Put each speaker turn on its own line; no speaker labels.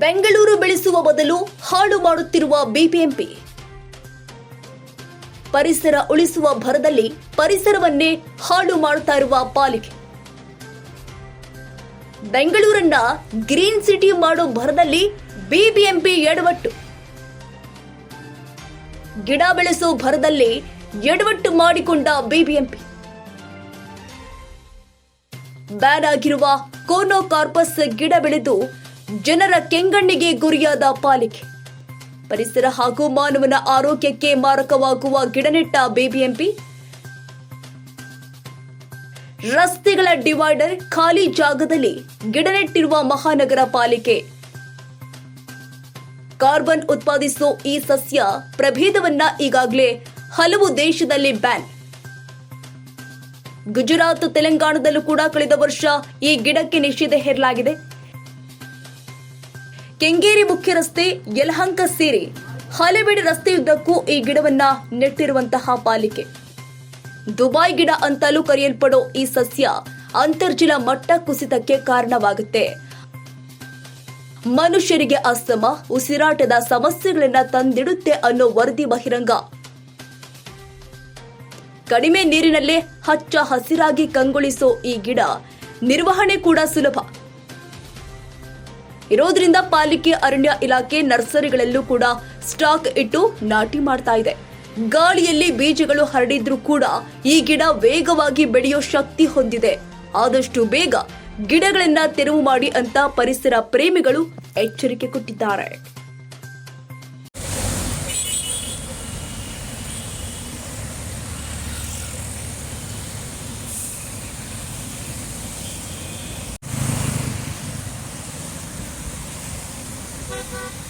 ಬೆಂಗಳೂರು ಬೆಳೆಸುವ ಬದಲು ಹಾಳು ಮಾಡುತ್ತಿರುವ ಬಿಬಿಎಂಪಿ. ಪರಿಸರ ಉಳಿಸುವ ಭರದಲ್ಲಿ ಪರಿಸರವನ್ನೇ ಹಾಳು ಮಾಡುತ್ತಾ ಇರುವ ಪಾಲಿಕೆ. ಬೆಂಗಳೂರನ್ನ ಗ್ರೀನ್ ಸಿಟಿ ಮಾಡೋ ಭರದಲ್ಲಿ ಬಿಬಿಎಂಪಿ ಎಡವಟ್ಟು. ಗಿಡ ಬೆಳೆಸೋ ಭರದಲ್ಲಿ ಎಡವಟ್ಟು ಮಾಡಿಕೊಂಡ ಬಿಬಿಎಂಪಿ. ಬ್ಯಾನ್ ಆಗಿರುವ ಕೋನೋ ಕಾರ್ಪಸ್ ಗಿಡ ಬೆಳೆದು ಜನರ ಕೆಂಗಣ್ಣಿಗೆ ಗುರಿಯಾದ ಪಾಲಿಕೆ. ಪರಿಸರ ಹಾಗೂ ಮಾನವನ ಆರೋಗ್ಯಕ್ಕೆ ಮಾರಕವಾಗುವ ಗಿಡನೆಟ್ಟ ಬಿಬಿಎಂಪಿ ರಸ್ತೆಗಳ ಡಿವೈಡರ್ ಖಾಲಿ ಜಾಗದಲ್ಲಿ ಗಿಡನೆಟ್ಟಿರುವ ಮಹಾನಗರ ಪಾಲಿಕೆ. ಕಾರ್ಬನ್ ಉತ್ಪಾದಿಸೋ ಈ ಸಸ್ಯ ಪ್ರಭೇದವನ್ನ ಈಗಾಗಲೇ ಹಲವು ದೇಶದಲ್ಲಿ ಬ್ಯಾನ್. ಗುಜರಾತ್, ತೆಲಂಗಾಣದಲ್ಲೂ ಕೂಡ ಕಳೆದ ವರ್ಷ ಈ ಗಿಡಕ್ಕೆ ನಿಷೇಧ ಹೇರಲಾಗಿದೆ. ಕೆಂಗೇರಿ ಮುಖ್ಯ ರಸ್ತೆ ಯಲಹಂಕ ಸೇರಿ ಹಲವೆಡೆ ರಸ್ತೆಯುದ್ದಕ್ಕೂ ಈ ಗಿಡವನ್ನ ನೆಟ್ಟಿರುವಂತಹ ಪಾಲಿಕೆ. ದುಬಾಯ್ ಗಿಡ ಅಂತಲೂ ಕರೆಯಲ್ಪಡೋ ಈ ಸಸ್ಯ ಅಂತರ್ಜಲ ಮಟ್ಟ ಕುಸಿತಕ್ಕೆ ಕಾರಣವಾಗುತ್ತೆ. ಮನುಷ್ಯರಿಗೆ ಅಸ್ತಮ, ಉಸಿರಾಟದ ಸಮಸ್ಯೆಗಳನ್ನ ತಂದಿಡುತ್ತೆ ಅನ್ನೋ ವರದಿ ಬಹಿರಂಗ. ಕಡಿಮೆ ನೀರಿನಲ್ಲೇ ಹಚ್ಚ ಹಸಿರಾಗಿ ಕಂಗೊಳಿಸೋ ಈ ಗಿಡ ನಿರ್ವಹಣೆ ಕೂಡ ಸುಲಭ. ಇರೋದ್ರಿಂದ ಪಾಲಿಕೆ ಅರಣ್ಯ ಇಲಾಖೆ ನರ್ಸರಿಗಳಲ್ಲೂ ಕೂಡ ಸ್ಟಾಕ್ ಇಟ್ಟು ನಾಟಿ ಮಾಡ್ತಾ ಇದೆ. ಗಾಳಿಯಲ್ಲಿ ಬೀಜಗಳು ಹರಡಿದ್ರೂ ಕೂಡ ಈ ಗಿಡ ವೇಗವಾಗಿ ಬೆಳೆಯೋ ಶಕ್ತಿ ಹೊಂದಿದೆ. ಆದಷ್ಟು ಬೇಗ ಗಿಡಗಳನ್ನ ತೆರವು ಮಾಡಿ ಅಂತ ಪರಿಸರ ಪ್ರೇಮಿಗಳು ಎಚ್ಚರಿಕೆ ಕೊಟ್ಟಿದ್ದಾರೆ. Thank you.